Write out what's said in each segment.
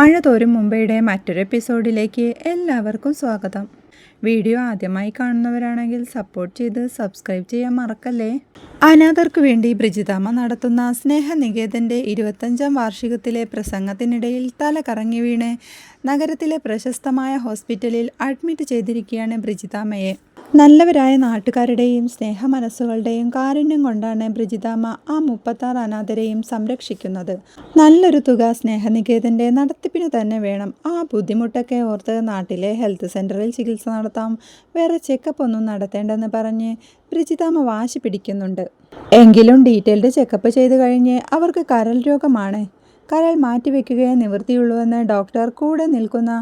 മഴ തോരും മുംബൈയുടെ മറ്റൊരു എപ്പിസോഡിലേക്ക് എല്ലാവർക്കും സ്വാഗതം. വീഡിയോ ആദ്യമായി കാണുന്നവരാണെങ്കിൽ സപ്പോർട്ട് ചെയ്ത് സബ്സ്ക്രൈബ് ചെയ്യാൻ മറക്കല്ലേ? അനാഥർക്ക് വേണ്ടി ബ്രിജിതാമ നടത്തുന്ന സ്നേഹനികേതന്റെ ഇരുപത്തഞ്ചാം വാർഷികത്തിലെ പ്രസംഗത്തിനിടയിൽ തല കറങ്ങി വീണ് നഗരത്തിലെ പ്രശസ്തമായ ഹോസ്പിറ്റലിൽ അഡ്മിറ്റ് ചെയ്തിരിക്കുകയാണ് ബ്രിജിതാമ്മയെ നല്ലവരായ നാട്ടുകാരുടെയും സ്നേഹമനസ്സുകളുടെയും കാരുണ്യം കൊണ്ടാണ് ബ്രിജിതാമ്മ ആ മുപ്പത്താറ് അനാഥരെയും സംരക്ഷിക്കുന്നത്. നല്ലൊരു തുക സ്നേഹനികേതന്റെ നടത്തിപ്പിന് തന്നെ വേണം. ആ ബുദ്ധിമുട്ടൊക്കെ ഓർത്ത് നാട്ടിലെ ഹെൽത്ത് സെന്ററിൽ ചികിത്സ നടത്താം. വേറെ ചെക്കപ്പ് ഒന്നും നടത്തേണ്ടെന്ന് പറഞ്ഞ് ബ്രിജിതാമ്മ വാശി പിടിക്കുന്നുണ്ട്. എങ്കിലും ഡീറ്റെയിൽഡ് ചെക്കപ്പ് ചെയ്തു കഴിഞ്ഞ് അവർക്ക് കരൽ രോഗമാണ്. കരൾ മാറ്റിവെക്കുകയേ നിവൃത്തിയുള്ളൂവെന്ന് ഡോക്ടർ കൂടെ നിൽക്കുന്ന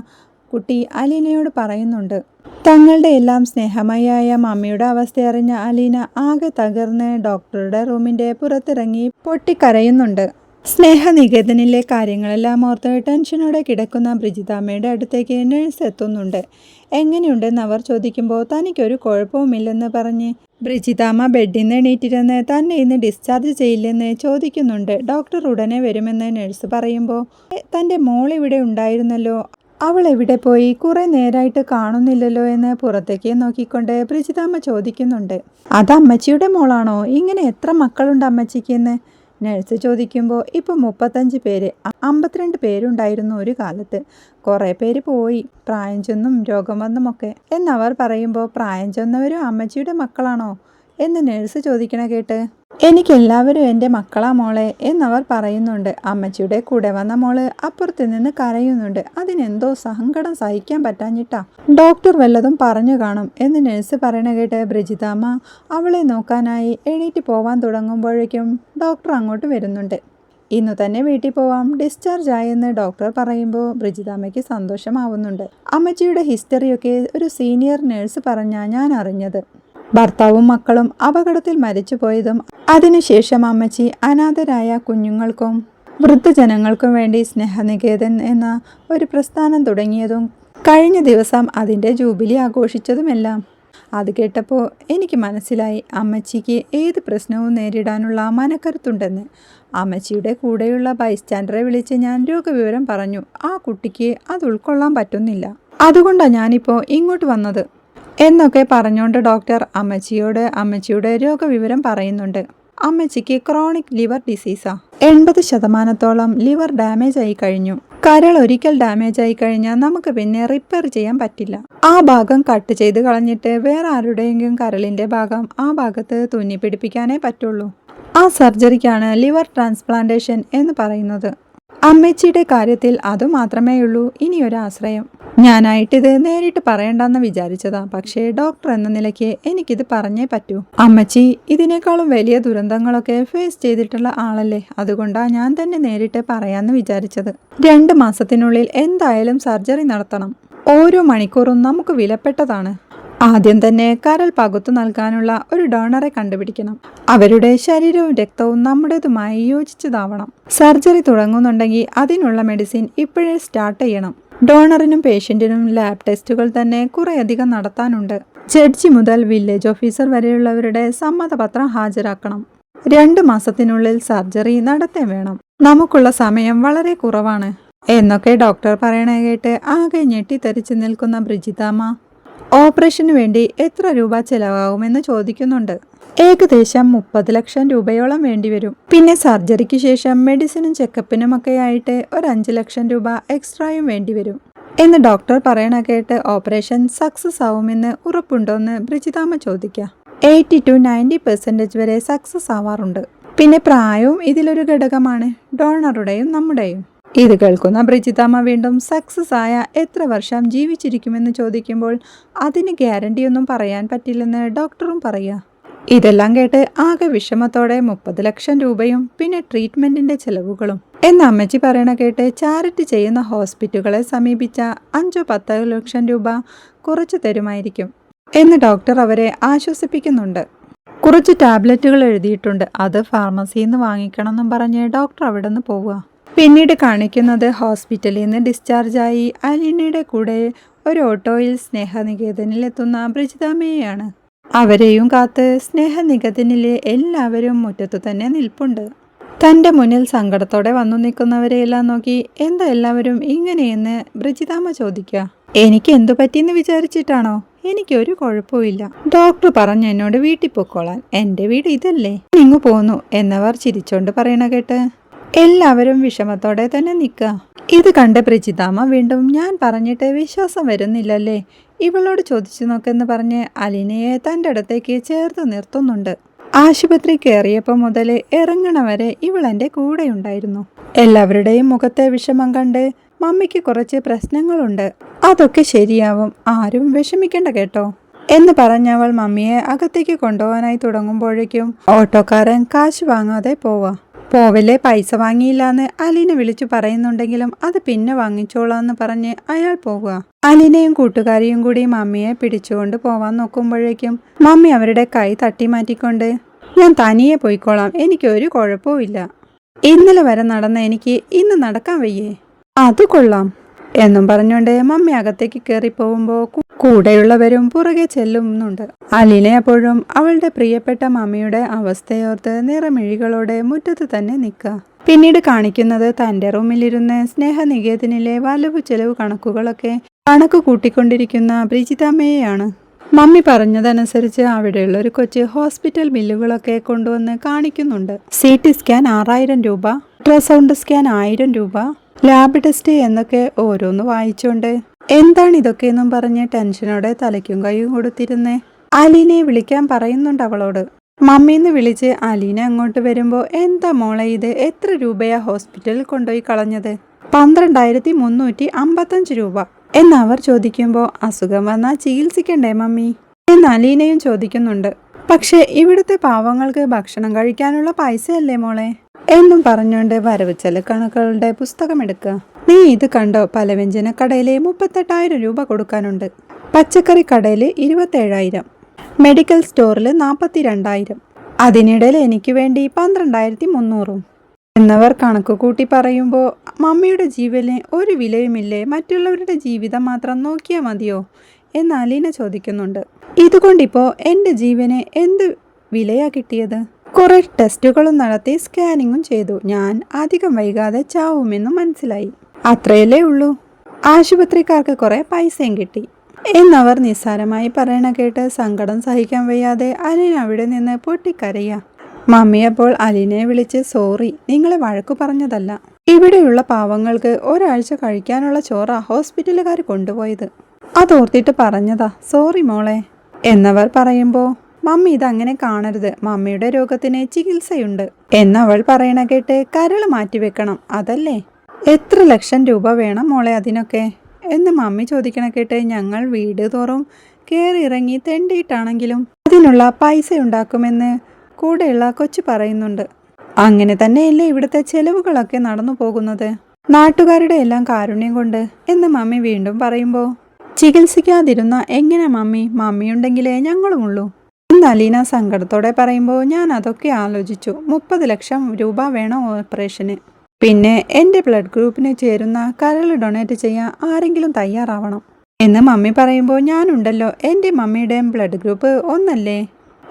കുട്ടി അലീനയോട് പറയുന്നുണ്ട്. തങ്ങളുടെ എല്ലാം സ്നേഹമയായ മമ്മിയുടെ അവസ്ഥ അറിഞ്ഞ അലീന ആകെ തകർന്ന് ഡോക്ടറുടെ റൂമിന്റെ പുറത്തിറങ്ങി പൊട്ടിക്കരയുന്നുണ്ട്. സ്നേഹനികേതനിലെ കാര്യങ്ങളെല്ലാം ഓർത്ത് ടെൻഷനോടെ കിടക്കുന്ന ബ്രിജിതാമ്മയുടെ അടുത്തേക്ക് നഴ്സ് എത്തുന്നുണ്ട്. എങ്ങനെയുണ്ടെന്ന് അവർ ചോദിക്കുമ്പോൾ തനിക്കൊരു കുഴപ്പവുമില്ലെന്ന് പറഞ്ഞ് ബ്രിജിതാമ്മ ബെഡിൽ നിന്ന് എണീറ്റിരുന്ന് തന്നെ ഇന്ന് ഡിസ്ചാർജ് ചെയ്യില്ലെന്ന് ചോദിക്കുന്നുണ്ട്. ഡോക്ടർ ഉടനെ വരുമെന്ന് നഴ്സ് പറയുമ്പോൾ തന്റെ മോൾ ഇവിടെ ഉണ്ടായിരുന്നല്ലോ. അവൾ എവിടെ പോയി? കുറെ നേരായിട്ട് കാണുന്നില്ലല്ലോ എന്ന് പുറത്തേക്ക് നോക്കിക്കൊണ്ട് പ്രിജിതാമ്മ ചോദിക്കുന്നുണ്ട്. അത് അമ്മച്ചിയുടെ മോളാണോ? ഇങ്ങനെ എത്ര മക്കളുണ്ട് അമ്മച്ചിക്ക്? എന്ന് നഴ്സ് ചോദിക്കുമ്പോൾ ഇപ്പോൾ മുപ്പത്തഞ്ച് പേര് അമ്പത്തിരണ്ട് പേരുണ്ടായിരുന്നു ഒരു കാലത്ത്. കുറേ പേര് പോയി പ്രായം ചെന്നും രോഗം വന്നുമൊക്കെ എന്നവർ പറയുമ്പോൾ പ്രായം ചെന്നവരും അമ്മച്ചിയുടെ മക്കളാണോ? എന്ന് നഴ്സ് ചോദിക്കണ കേട്ട് എനിക്കെല്ലാവരും എന്റെ മക്കളാ മോളെ എന്നവർ പറയുന്നുണ്ട്. അമ്മച്ചിയുടെ കൂടെ വന്ന മോൾ അപ്പുറത്ത് നിന്ന് കരയുന്നുണ്ട്. അതിനെന്തോ സങ്കടം സഹിക്കാൻ പറ്റാഞ്ഞിട്ടാ. ഡോക്ടർ വല്ലതും പറഞ്ഞു കാണും എന്ന് നഴ്സ് പറയണ കേട്ട് ബ്രിജിതാമ്മ അവളെ നോക്കാനായി എണീറ്റ് പോവാൻ തുടങ്ങുമ്പോഴേക്കും ഡോക്ടർ അങ്ങോട്ട് വരുന്നുണ്ട്. ഇന്നു തന്നെ വീട്ടിൽ പോവാം ഡിസ്ചാർജ് ആയെന്ന് ഡോക്ടർ പറയുമ്പോൾ ബ്രിജിതാമ്മയ്ക്ക് സന്തോഷമാവുന്നുണ്ട്. അമ്മച്ചിയുടെ ഹിസ്റ്ററിയൊക്കെ ഒരു സീനിയർ നേഴ്സ് പറഞ്ഞാൽ ഞാൻ അറിഞ്ഞത്. ഭർത്താവും മക്കളും അപകടത്തിൽ മരിച്ചുപോയതും അതിനുശേഷം അമ്മച്ചി അനാഥരായ കുഞ്ഞുങ്ങൾക്കും വൃദ്ധജനങ്ങൾക്കും വേണ്ടി സ്നേഹനികേതൻ എന്ന ഒരു പ്രസ്ഥാനം തുടങ്ങിയതും കഴിഞ്ഞ ദിവസം അതിന്റെ ജൂബിലി ആഘോഷിച്ചതുമെല്ലാം. അത് കേട്ടപ്പോൾ എനിക്ക് മനസ്സിലായി അമ്മച്ചിക്ക് ഏത് പ്രശ്നവും നേരിടാനുള്ള മനക്കരുത്തുണ്ടെന്ന്. അമ്മച്ചിയുടെ കൂടെയുള്ള ബൈസ്റ്റാൻഡറെ വിളിച്ച് ഞാൻ രോഗവിവരം പറഞ്ഞു. ആ കുട്ടിക്ക് അത് ഉൾക്കൊള്ളാൻ പറ്റുന്നില്ല. അതുകൊണ്ടാണ് ഞാനിപ്പോൾ ഇങ്ങോട്ട് വന്നത്. എന്നൊക്കെ പറഞ്ഞുകൊണ്ട് ഡോക്ടർ അമ്മച്ചിയോട് അമ്മച്ചിയുടെ രോഗവിവരം പറയുന്നുണ്ട്. അമ്മച്ചിക്ക് ക്രോണിക് ലിവർ ഡിസീസാ എൺപത് ശതമാനത്തോളം ലിവർ ഡാമേജ് ആയി കഴിഞ്ഞു. കരൾ ഒരിക്കൽ ഡാമേജ് ആയി കഴിഞ്ഞാൽ നമുക്ക് പിന്നെ റിപ്പയർ ചെയ്യാൻ പറ്റില്ല. ആ ഭാഗം കട്ട് ചെയ്ത് കളഞ്ഞിട്ട് വേറെ ആരുടെയെങ്കിലും കരളിന്റെ ഭാഗം ആ ഭാഗത്ത് തുന്നി പിടിപ്പിക്കാനേ പറ്റുള്ളൂ. ആ സർജറിക്കാണ് ലിവർ ട്രാൻസ്പ്ലാന്റേഷൻ എന്ന് പറയുന്നത്. അമ്മച്ചിയുടെ കാര്യത്തിൽ അതുമാത്രമേയുള്ളൂ ഇനിയൊരു ആശ്രയം ഞാനായിട്ടിത് നേരിട്ട് പറയണ്ടെന്ന് വിചാരിച്ചതാ. പക്ഷേ ഡോക്ടർ എന്ന നിലയ്ക്ക് എനിക്കിത് പറഞ്ഞേ പറ്റൂ. അമ്മച്ചി ഇതിനേക്കാളും വലിയ ദുരന്തങ്ങളൊക്കെ ഫേസ് ചെയ്തിട്ടുള്ള ആളല്ലേ? അതുകൊണ്ടാ ഞാൻ തന്നെ നേരിട്ട് പറയാന്ന് വിചാരിച്ചത്. രണ്ട് മാസത്തിനുള്ളിൽ എന്തായാലും സർജറി നടത്തണം. ഓരോ മണിക്കൂറും നമുക്ക് വിലപ്പെട്ടതാണ്. ആദ്യം തന്നെ കരൾ പകുത്തു നൽകാനുള്ള ഒരു ഡോണറെ കണ്ടുപിടിക്കണം. അവരുടെ ശരീരവും രക്തവും നമ്മുടേതുമായി യോജിച്ചതാവണം. സർജറി തുടങ്ങുന്നുണ്ടെങ്കിൽ അതിനുള്ള മെഡിസിൻ ഇപ്പോഴേ സ്റ്റാർട്ട് ചെയ്യണം. ഡോണറിനും പേഷ്യന്റിനും ലാബ് ടെസ്റ്റുകൾ തന്നെ കുറേയധികം നടത്താനുണ്ട്. ജഡ്ജി മുതൽ വില്ലേജ് ഓഫീസർ വരെയുള്ളവരുടെ സമ്മതപത്രം ഹാജരാക്കണം. രണ്ട് മാസത്തിനുള്ളിൽ സർജറി നടത്തേ വേണം. നമുക്കുള്ള സമയം വളരെ കുറവാണ്. എന്നൊക്കെ ഡോക്ടർ പറയണ കേട്ട് ആകെ ഞെട്ടിത്തെറിച്ച് നിൽക്കുന്ന ബ്രിജിതാമ്മ ഓപ്പറേഷന് വേണ്ടി എത്ര രൂപ ചെലവാകുമെന്ന് ചോദിക്കുന്നുണ്ട്. ഏകദേശം മുപ്പത് ലക്ഷം രൂപയോളം വേണ്ടിവരും. പിന്നെ സർജറിക്ക് ശേഷം മെഡിസിനും ചെക്കപ്പിനും ഒക്കെ ആയിട്ട് ഒരു അഞ്ച് ലക്ഷം രൂപ എക്സ്ട്രായും വേണ്ടിവരും. എന്ന് ഡോക്ടർ പറയണ കേട്ട് ഓപ്പറേഷൻ സക്സസ് ആവുമെന്ന് ഉറപ്പുണ്ടോന്ന് ബ്രിജിതാമ ചോദിക്കാം. എയ്റ്റി ടു നയന്റി പെർസെന്റേജ് വരെ സക്സസ് ആവാറുണ്ട്. പിന്നെ പ്രായവും ഇതിലൊരു ഘടകമാണ്. ഡോണറുടെയും നമ്മുടെയും. ഇത് കേൾക്കുന്ന ബ്രിജിതാമ്മ വീണ്ടും സക്സസ് ആയ എത്ര വർഷം ജീവിച്ചിരിക്കുമെന്ന് ചോദിക്കുമ്പോൾ അതിന് ഗ്യാരണ്ടിയൊന്നും പറയാൻ പറ്റില്ലെന്ന് ഡോക്ടറും പറയുക. ഇതെല്ലാം കേട്ട് ആകെ വിഷമത്തോടെ മുപ്പത് ലക്ഷം രൂപയും പിന്നെ ട്രീറ്റ്മെന്റിന്റെ ചെലവുകളും. എന്ന അമ്മച്ചി പറയണ കേട്ട് ചാരിറ്റി ചെയ്യുന്ന ഹോസ്പിറ്റലുകളെ സമീപിച്ച അഞ്ചോ പത്തോ ലക്ഷം രൂപ കുറച്ചു തരുമായിരിക്കും എന്ന് ഡോക്ടർ അവരെ ആശ്വസിപ്പിക്കുന്നുണ്ട്. കുറച്ച് ടാബ്ലറ്റുകൾ എഴുതിയിട്ടുണ്ട്. അത് ഫാർമസിയിൽ നിന്ന് വാങ്ങിക്കണം എന്നും പറഞ്ഞ് ഡോക്ടർ അവിടെ നിന്ന് പോവുക. പിന്നീട് കാണിക്കുന്നത് ഹോസ്പിറ്റലിൽ നിന്ന് ഡിസ്ചാർജായി അലീനയുടെ കൂടെ ഒരു ഓട്ടോയിൽ സ്നേഹനികേതനിൽ എത്തുന്ന ബ്രിജിതാമ്മയെയാണ് അവരെയും കാത്ത് സ്നേഹനികേതനിലെ എല്ലാവരും മുറ്റത്തു തന്നെ നിൽപ്പുണ്ട്. തന്റെ മുന്നിൽ സങ്കടത്തോടെ വന്നു നിൽക്കുന്നവരെയെല്ലാം നോക്കി എന്താ എല്ലാവരും ഇങ്ങനെയെന്ന് ബ്രിജിതാമ ചോദിക്കുക. എനിക്ക് എന്തു പറ്റിയെന്ന് വിചാരിച്ചിട്ടാണോ? എനിക്കൊരു കുഴപ്പമില്ല ഡോക്ടർ പറഞ്ഞു എന്നോട് വീട്ടിൽ പൊക്കോളാൻ. എന്റെ വീട് ഇതല്ലേ? ഇങ്ങു പോന്നു എന്നവർ ചിരിച്ചോണ്ട് പറയണ കേട്ട് എല്ലാവരും വിഷമത്തോടെ തന്നെ നിൽക്കുക ഇത് കണ്ട പ്രജിതാമ്മ വീണ്ടും ഞാൻ പറഞ്ഞിട്ട് വിശ്വാസം വരുന്നില്ലല്ലേ? ഇവളോട് ചോദിച്ചു നോക്കെന്ന് പറഞ്ഞ് അലിനയെ തന്റെ അടുത്തേക്ക് ചേർത്ത് നിർത്തുന്നുണ്ട്. ആശുപത്രി കയറിയപ്പോൾ മുതൽ ഇറങ്ങണ വരെ ഇവൾ എന്റെ കൂടെയുണ്ടായിരുന്നു എല്ലാവരുടെയും മുഖത്തെ വിഷമം കണ്ട് മമ്മിക്ക് കുറച്ച് പ്രശ്നങ്ങളുണ്ട്. അതൊക്കെ ശരിയാവും. ആരും വിഷമിക്കണ്ട കേട്ടോ. എന്ന് പറഞ്ഞവൾ മമ്മിയെ അകത്തേക്ക് കൊണ്ടുപോകാനായി തുടങ്ങുമ്പോഴേക്കും ഓട്ടോക്കാരൻ കാശ് വാങ്ങാതെ പോവാ. പോവലെ പൈസ വാങ്ങിയില്ലാന്ന് അലീന വിളിച്ചു പറയുന്നുണ്ടെങ്കിലും അത് പിന്നെ വാങ്ങിച്ചോളാന്ന് പറഞ്ഞ് അയാൾ പോവുക. അലീനയും കൂട്ടുകാരിയും കൂടി മമ്മിയെ പിടിച്ചുകൊണ്ട് പോവാൻ നോക്കുമ്പോഴേക്കും മമ്മി അവരുടെ കൈ തട്ടി മാറ്റിക്കൊണ്ട് ഞാൻ തനിയെ പോയിക്കോളാം എനിക്കൊരു കുഴപ്പവുമില്ല. ഇന്നലെ വരെ നടന്ന എനിക്ക് ഇന്ന് നടക്കാൻ വയ്യേ. അത് കൊള്ളാം. എന്നും പറഞ്ഞുകൊണ്ട് മമ്മി അകത്തേക്ക് കയറി പോകുമ്പോൾ കൂടെയുള്ളവരും പുറകെ ചെല്ലുന്നുണ്ട്. അലീന അപ്പോഴും അവളുടെ പ്രിയപ്പെട്ട മമ്മിയുടെ അവസ്ഥയോർത്ത് നിറമിഴികളോടെ മുറ്റത്ത് തന്നെ നിൽക്കുക. പിന്നീട് കാണിക്കുന്നത് തന്റെ റൂമിലിരുന്ന് സ്നേഹനികേതനിലെ വലവ് ചെലവ് കണക്കുകളൊക്കെ കണക്ക് കൂട്ടിക്കൊണ്ടിരിക്കുന്ന ബ്രിജിതമ്മയെയാണ് മമ്മി പറഞ്ഞതനുസരിച്ച് അവിടെയുള്ള ഒരു കൊച്ച് ഹോസ്പിറ്റൽ ബില്ലുകളൊക്കെ കൊണ്ടുവന്ന് കാണിക്കുന്നുണ്ട്. സി ടി സ്കാൻ ആറായിരം രൂപ അൾട്രാസൗണ്ട് സ്കാൻ ആയിരം രൂപ ലാബ് ടെസ്റ്റ് എന്നൊക്കെ ഓരോന്ന് വായിച്ചോണ്ട്. എന്താണ് ഇതൊക്കെയെന്നും പറഞ്ഞ് ടെൻഷനോടെ തലയ്ക്കും കൈയും കൊടുത്തിരുന്നേ. അലീനയെ വിളിക്കാൻ പറയുന്നുണ്ട് അവളോട്. മമ്മിന്ന് വിളിച്ച് അലീന അങ്ങോട്ട് വരുമ്പോൾ എന്താ മോളെ ഇത്? എത്ര രൂപയാ ഹോസ്പിറ്റലിൽ കൊണ്ടുപോയി കളഞ്ഞത്? പന്ത്രണ്ടായിരത്തി മുന്നൂറ്റി അമ്പത്തഞ്ച് രൂപ. എന്ന് അവർ ചോദിക്കുമ്പോൾ അസുഖം വന്നാൽ ചികിത്സിക്കണ്ടേ മമ്മി? എന്ന് അലീനയും ചോദിക്കുന്നുണ്ട്. പക്ഷേ ഇവിടുത്തെ പാവങ്ങൾക്ക് ഭക്ഷണം കഴിക്കാനുള്ള പൈസയല്ലേ മോളെ? എന്നും പറഞ്ഞുകൊണ്ട് വരവ് ചെല കണക്കുകളുടെ പുസ്തകം എടുക്കുക നീ ഇത് കണ്ടോ? പലവ്യഞ്ജന കടയിലെ മുപ്പത്തെട്ടായിരം രൂപ കൊടുക്കാനുണ്ട്. പച്ചക്കറി കടയിൽ ഇരുപത്തേഴായിരം. മെഡിക്കൽ സ്റ്റോറിൽ നാൽപ്പത്തി രണ്ടായിരം അതിനിടയിൽ എനിക്ക് വേണ്ടി പന്ത്രണ്ടായിരത്തി മുന്നൂറും എന്നവർ കണക്ക് കൂട്ടി പറയുമ്പോൾ മമ്മിയുടെ ജീവന് ഒരു വിലയുമില്ലേ? മറ്റുള്ളവരുടെ ജീവിതം മാത്രം നോക്കിയാൽ മതിയോ? എന്ന് അലീന ചോദിക്കുന്നുണ്ട്. ഇതുകൊണ്ടിപ്പോൾ എന്റെ ജീവന് എന്ത് വിലയാ കിട്ടിയത്? കുറെ ടെസ്റ്റുകളും നടത്തി സ്കാനിങ്ങും ചെയ്തു. ഞാൻ അധികം വൈകാതെ ചാവുമെന്ന് മനസ്സിലായി. അത്രയല്ലേ ഉള്ളൂ. ആശുപത്രിക്കാർക്ക് കുറേ പൈസയും കിട്ടി. എന്നവർ നിസ്സാരമായി പറയണ കേട്ട് സങ്കടം സഹിക്കാൻ വയ്യാതെ അലിൻ അവിടെ നിന്ന് പൊട്ടിക്കരയ. മമ്മി അപ്പോൾ അലിനെ വിളിച്ച് സോറി നിങ്ങളെ വഴക്കു പറഞ്ഞതല്ല. ഇവിടെയുള്ള പാവങ്ങൾക്ക് ഒരാഴ്ച കഴിക്കാനുള്ള ചോറ ഹോസ്പിറ്റലുകാർ കൊണ്ടുപോയത്. അതോർത്തിട്ട് പറഞ്ഞതാ സോറി മോളെ. എന്നവർ പറയുമ്പോൾ മമ്മി ഇതങ്ങനെ കാണരുത്. മമ്മിയുടെ രോഗത്തിന് ചികിത്സയുണ്ട്. എന്നവൾ പറയണ കേട്ട് കരൾ മാറ്റിവെക്കണം. അതല്ലേ? എത്ര ലക്ഷം രൂപ വേണം മോളെ അതിനൊക്കെ? എന്ന് മമ്മി ചോദിക്കണ കേട്ട് ഞങ്ങൾ വീട് തോറും കയറി ഇറങ്ങി തെണ്ടിയിട്ടാണെങ്കിലും അതിനുള്ള പൈസ ഉണ്ടാക്കുമെന്ന് കൂടെയുള്ള കൊച്ചു പറയുന്നുണ്ട്. അങ്ങനെ തന്നെയല്ലേ ഇവിടുത്തെ ചെലവുകളൊക്കെ നടന്നു പോകുന്നത്? നാട്ടുകാരുടെ എല്ലാം കാരുണ്യം കൊണ്ട് എന്ന് മമ്മി വീണ്ടും പറയുമ്പോൾ ചികിത്സിക്കാതിരുന്ന എങ്ങനെ മമ്മി? മമ്മിയുണ്ടെങ്കിലേ ഞങ്ങളുമുള്ളൂ. അലീന സങ്കടത്തോടെ പറയുമ്പോൾ ഞാൻ അതൊക്കെ ആലോചിച്ചു. മുപ്പത് ലക്ഷം രൂപ വേണം ഓപ്പറേഷന്? പിന്നെ എന്റെ ബ്ലഡ് ഗ്രൂപ്പിന് ചേരുന്ന കരൾ ഡൊണേറ്റ് ചെയ്യാൻ ആരെങ്കിലും തയ്യാറാവണം? എന്ന് മമ്മി പറയുമ്പോൾ ഞാനുണ്ടല്ലോ എന്റെ മമ്മിയുടെയും ബ്ലഡ് ഗ്രൂപ്പ് ഒന്നല്ലേ?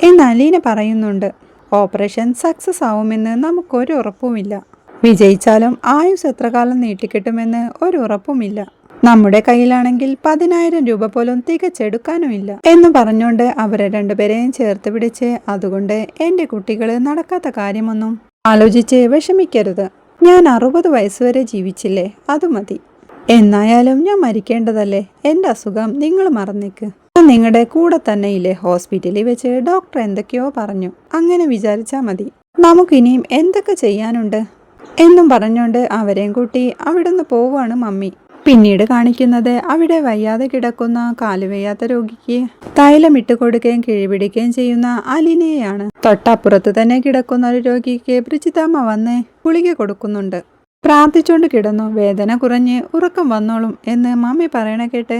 എന്ന് അലീന പറയുന്നുണ്ട്. ഓപ്പറേഷൻ സക്സസ് ആവുമെന്ന് നമുക്കൊരു ഉറപ്പുമില്ല. വിജയിച്ചാലും ആയുസ് എത്ര കാലം നീട്ടിക്കിട്ടുമെന്ന് ഒരു ഉറപ്പുമില്ല. നമ്മുടെ കയ്യിലാണെങ്കിൽ പതിനായിരം രൂപ പോലും തികച്ചെടുക്കാനുമില്ല എന്ന് പറഞ്ഞുകൊണ്ട് അവരെ രണ്ടുപേരെയും ചേർത്ത് പിടിച്ച് അതുകൊണ്ട് എന്റെ കുട്ടികൾ നടക്കാത്ത കാര്യമൊന്നും ആലോചിച്ച് വിഷമിക്കരുത്. ഞാൻ അറുപത് വയസ്സുവരെ ജീവിച്ചില്ലേ അത് മതി. എന്നായാലും ഞാൻ മരിക്കേണ്ടതല്ലേ? എന്റെ അസുഖം നിങ്ങൾ മറന്നേക്ക്. നിങ്ങളുടെ കൂടെ തന്നെ ഇല്ലേ ഹോസ്പിറ്റലിൽ വെച്ച് ഡോക്ടർ എന്തൊക്കെയോ പറഞ്ഞു. അങ്ങനെ വിചാരിച്ചാൽ മതി. നമുക്കിനിയും എന്തൊക്കെ ചെയ്യാനുണ്ട്? എന്നും പറഞ്ഞുകൊണ്ട് അവരെയും കൂട്ടി അവിടുന്ന് പോവുകയാണ് മമ്മി. പിന്നീട് കാണിക്കുന്നത് അവിടെ വയ്യാതെ കിടക്കുന്ന കാലുവയ്യാത്ത രോഗിക്ക് തൈലം ഇട്ടുകൊടുക്കുകയും കിഴിപിടിക്കുകയും ചെയ്യുന്ന അലിനയെയാണ്. തൊട്ടപ്പുറത്ത് തന്നെ കിടക്കുന്ന ഒരു രോഗിക്ക് ബ്രിജിതമ്മ വന്ന് ഗുളിക കൊടുക്കുന്നുണ്ട്. പ്രാർത്ഥിച്ചുകൊണ്ട് കിടന്നു. വേദന കുറഞ്ഞ് ഉറക്കം വന്നോളും എന്ന് മമ്മി പറയണ കേട്ട്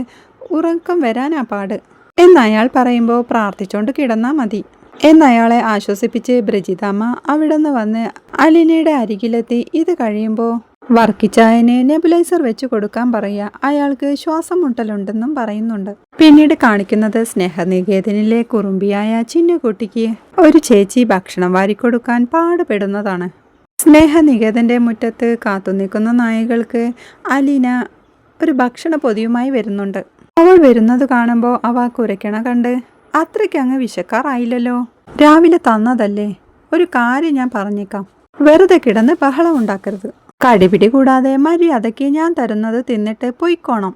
ഉറക്കം വരാനാ പാട് എന്നയാൾ പറയുമ്പോൾ പ്രാർത്ഥിച്ചുകൊണ്ട് കിടന്നാ മതി. എന്നയാളെ ആശ്വസിപ്പിച്ച് ബ്രജിതാമ്മ നിന്ന് വന്ന് അലിനയുടെ അരികിലെത്തി ഇത് കഴിയുമ്പോൾ വർക്കിച്ചായന് നെബുലൈസർ വെച്ച് കൊടുക്കാൻ പറയുക. അയാൾക്ക് ശ്വാസം മുട്ടലുണ്ടെന്നും പറയുന്നുണ്ട്. പിന്നീട് കാണിക്കുന്നത് സ്നേഹനികേതനിലെ കുറുമ്പിയായ ചിന്നുകുട്ടിക്ക് ഒരു ചേച്ചി ഭക്ഷണം വാരിക്കൊടുക്കാൻ പാടുപെടുന്നതാണ്. സ്നേഹനികേതന്റെ മുറ്റത്ത് കാത്തുനിൽക്കുന്ന നായകൾക്ക് അലീന ഒരു ഭക്ഷണ പൊതിയുമായി വരുന്നുണ്ട്. അവൾ വരുന്നത് കാണുമ്പോൾ അവ കുരയ്ക്കണ കണ്ട് അത്രയ്ക്കങ്ങ് വിശക്കാറായില്ലല്ലോ. രാവിലെ തന്നതല്ലേ? ഒരു കാര്യം ഞാൻ പറഞ്ഞേക്കാം. വെറുതെ കിടന്ന് ബഹളം ഉണ്ടാക്കരുത്. കടിപിടി കൂടാതെ മര്യാദയ്ക്ക് ഞാൻ തരുന്നത് തിന്നിട്ട് പൊയ്ക്കോണം.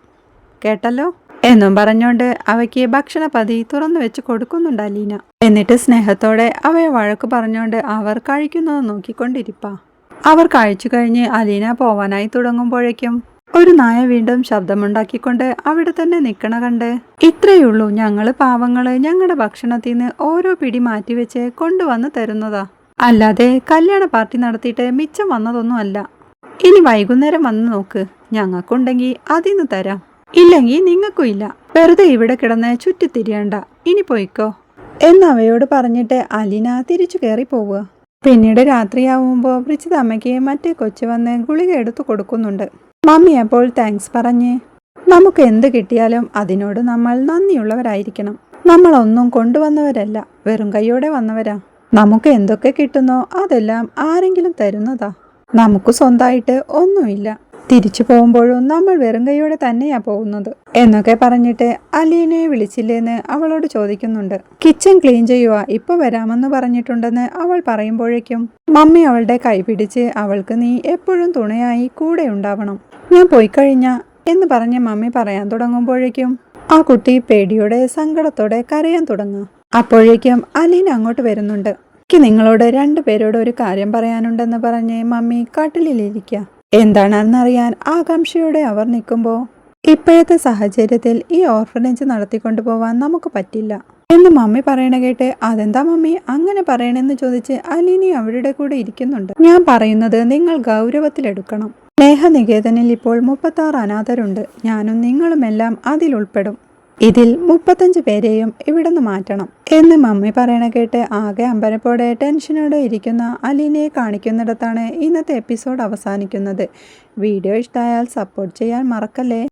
കേട്ടല്ലോ? എന്നും പറഞ്ഞോണ്ട് അവയ്ക്ക് ഭക്ഷണപതി തുറന്നു വെച്ച് കൊടുക്കുന്നുണ്ട് അലീന. എന്നിട്ട് സ്നേഹത്തോടെ അവയെ വഴക്ക് പറഞ്ഞോണ്ട് അവർ കഴിക്കുന്നത് നോക്കിക്കൊണ്ടിരിപ്പാ. അവർ കഴിച്ചു കഴിഞ്ഞ് അലീന പോവാനായി തുടങ്ങുമ്പോഴേക്കും ഒരു നായ വീണ്ടും ശബ്ദമുണ്ടാക്കിക്കൊണ്ട് അവിടെ തന്നെ നിൽക്കണ കണ്ട് ഇത്രയുള്ളൂ ഞങ്ങൾ പാവങ്ങൾ ഞങ്ങളുടെ ഭക്ഷണത്തിൽ നിന്ന് ഓരോ പിടി മാറ്റിവെച്ച് കൊണ്ടുവന്ന് തരുന്നതാ. അല്ലാതെ കല്യാണ പാർട്ടി നടത്തിയിട്ട് മിച്ചം വന്നതൊന്നും അല്ല. ഇനി വൈകുന്നേരം വന്ന് നോക്ക്. ഞങ്ങൾക്കുണ്ടെങ്കിൽ അതിന്ന് തരാം. ഇല്ലെങ്കിൽ നിങ്ങൾക്കും ഇല്ല. വെറുതെ ഇവിടെ കിടന്ന് ചുറ്റിത്തിരിയണ്ട. ഇനി പോയിക്കോ. എന്നവയോട് പറഞ്ഞിട്ട് അലീന തിരിച്ചു കയറി പോവുക. പിന്നീട് രാത്രിയാവുമ്പോൾ വൃച്ചിത അമ്മയ്ക്ക് മറ്റേ കൊച്ചു വന്ന് ഗുളിക എടുത്തു കൊടുക്കുന്നുണ്ട്. മമ്മി അപ്പോൾ താങ്ക്സ് പറഞ്ഞ് നമുക്ക് എന്ത് കിട്ടിയാലും അതിനോട് നമ്മൾ നന്ദിയുള്ളവരായിരിക്കണം. നമ്മളൊന്നും കൊണ്ടുവന്നവരല്ല. വെറും കൈയോടെ വന്നവരാ. നമുക്ക് എന്തൊക്കെ കിട്ടുന്നോ അതെല്ലാം ആരെങ്കിലും തരുന്നതാ. നമുക്ക് സ്വന്തമായിട്ട് ഒന്നുമില്ല. തിരിച്ചു പോകുമ്പോഴും നമ്മൾ വെറും കൈയോടെ തന്നെയാ പോകുന്നത്. എന്നൊക്കെ പറഞ്ഞിട്ട് അലീനെ വിളിച്ചില്ലേന്ന് അവളോട് ചോദിക്കുന്നുണ്ട്. കിച്ചൺ ക്ലീൻ ചെയ്യുക ഇപ്പൊ വരാമെന്ന് പറഞ്ഞിട്ടുണ്ടെന്ന് അവൾ പറയുമ്പോഴേക്കും മമ്മി അവളുടെ കൈ പിടിച്ച് അവൾക്ക് നീ എപ്പോഴും തുണയായി കൂടെ ഉണ്ടാവണം. ഞാൻ പോയി കഴിഞ്ഞ എന്ന് പറഞ്ഞ് മമ്മി പറയാൻ തുടങ്ങുമ്പോഴേക്കും ആ കുട്ടി പേടിയോടെ സങ്കടത്തോടെ കരയാൻ തുടങ്ങുക. അപ്പോഴേക്കും അലീൻ അങ്ങോട്ട് വരുന്നുണ്ട്. എനിക്ക് നിങ്ങളോട് രണ്ടു പേരോട് ഒരു കാര്യം പറയാനുണ്ടെന്ന് പറഞ്ഞ് മമ്മി കട്ടിലിലിരിക്കുക എന്താണെന്നറിയാൻ ആകാംക്ഷയോടെ അവർ നിൽക്കുമ്പോൾ ഇപ്പോഴത്തെ സാഹചര്യത്തിൽ ഈ ഓർഫനേജ് നടത്തിക്കൊണ്ടു പോവാൻ നമുക്ക് പറ്റില്ല. എന്ന് മമ്മി പറയണ കേട്ട് അതെന്താ മമ്മി അങ്ങനെ പറയണെന്ന് ചോദിച്ച് അലീനി അവരുടെ കൂടെ ഇരിക്കുന്നുണ്ട്. ഞാൻ പറയുന്നത് നിങ്ങൾ ഗൗരവത്തിലെടുക്കണം. സ്നേഹനികേതനിൽ ഇപ്പോൾ മുപ്പത്താറ് അനാഥരുണ്ട്. ഞാനും നിങ്ങളുമെല്ലാം അതിൽ ഉൾപ്പെടും. ഇതിൽ മുപ്പത്തഞ്ച് പേരെയും ഇവിടുന്ന് മാറ്റണം എന്ന് മമ്മി പറയണ കേട്ട് ആകെ അമ്പരപ്പോടെ ടെൻഷനോടെ ഇരിക്കുന്ന അലീനയെ കാണിക്കുന്നിടത്താണ് ഇന്നത്തെ എപ്പിസോഡ് അവസാനിക്കുന്നത്. വീഡിയോ ഇഷ്ടമായാൽ സപ്പോർട്ട് ചെയ്യാൻ മറക്കല്ലേ?